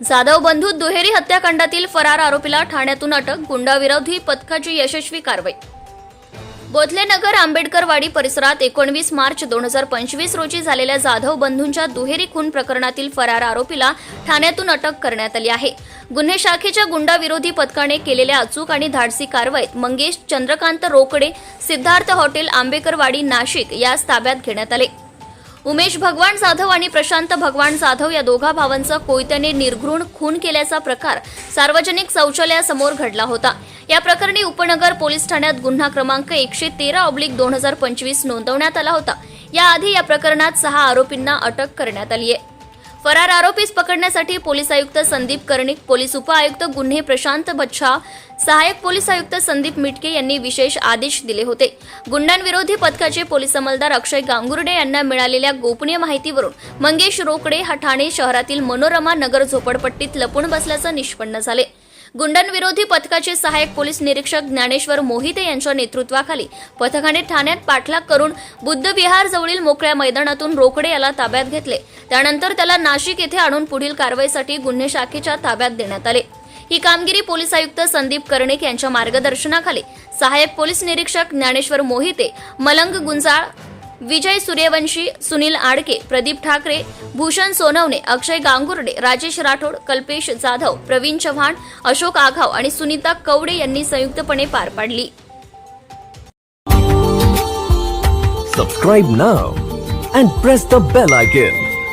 जाधव बंधू दुहेरी हत्याकांडातील फरार आरोपीला ठाण्यातून अटक गुंडाविरोधी पथकाची यशस्वी कारवाई. बोधलेनगर आंबेडकरवाडी परिसरात एकोणवीस मार्च दोन हजार पंचवीस रोजी झालेल्या जाधव बंधूंच्या दुहेरी खून प्रकरणातील फरार आरोपीला ठाण्यातून अटक करण्यात आली आहे. गुन्हे शाखेच्या गुंडाविरोधी पथकाने केलेल्या अचूक आणि धाडसी कारवाईत मंगेश चंद्रकांत रोकडे सिद्धार्थ हॉटेल आंबेकरवाडी नाशिक यास ताब्यात घेण्यात आले. उमेश भगवान जाधव आणि प्रशांत भगवान जाधव या दोघा भावांचा कोयत्याने निर्घृण खून केल्याचा प्रकार सार्वजनिक शौचालयासमोर घडला होता. या प्रकरणी उपनगर पोलीस ठाण्यात गुन्हा क्रमांक एकशे तेरा ऑब्लिक दोन हजार पंचवीस नोंदवण्यात आला होता. याआधी या प्रकरणात सहा आरोपींना अटक करण्यात आली आहे. फरार आरोपीस पकडण्यासाठी पोलीस आयुक्त संदीप कर्णिक पोलीस उपआयुक्त गुन्हे प्रशांत बच्छा सहाय्यक पोलीस आयुक्त संदीप मिटके यांनी विशेष आदेश दिले होते. गुंडांविरोधी पथकाचे पोलीस अंमलदार अक्षय गांगुर्डे यांना मिळालेल्या गोपनीय माहितीवरून मंगेश रोकडे हा ठाणे शहरातील मनोरमा नगर झोपडपट्टीत लपून बसल्याचं निष्पन्न झाले. गुंडांविरोधी पथकाचे सहाय्यक पोलीस निरीक्षक ज्ञानेश्वर मोहिते यांच्या नेतृत्वाखाली पथकाने ठाण्यात पाठलाग करून बुद्धविहार जवळील मोकळ्या मैदानातून रोकडे याला ताब्यात घेतले. त्यानंतर त्याला नाशिक येथे आणून पुढील कारवाईसाठी गुन्हे शाखेच्या ताब्यात देण्यात आले. ही कामगिरी पोलीस आयुक्त संदीप कर्णिक यांच्या मार्गदर्शनाखाली सहाय्यक पोलीस निरीक्षक ज्ञानेश्वर मोहिते मलंग गुंजाळ विजय सूर्यवंशी सुनील आडके प्रदीप ठाकरे भूषण सोनवणे अक्षय गांगुर्डे राजेश राठोड कल्पेश जाधव प्रवीण चव्हाण अशोक आघाव आणि सुनीता कवडे यांनी संयुक्तपणे पार पाडली. Subscribe now and press the bell icon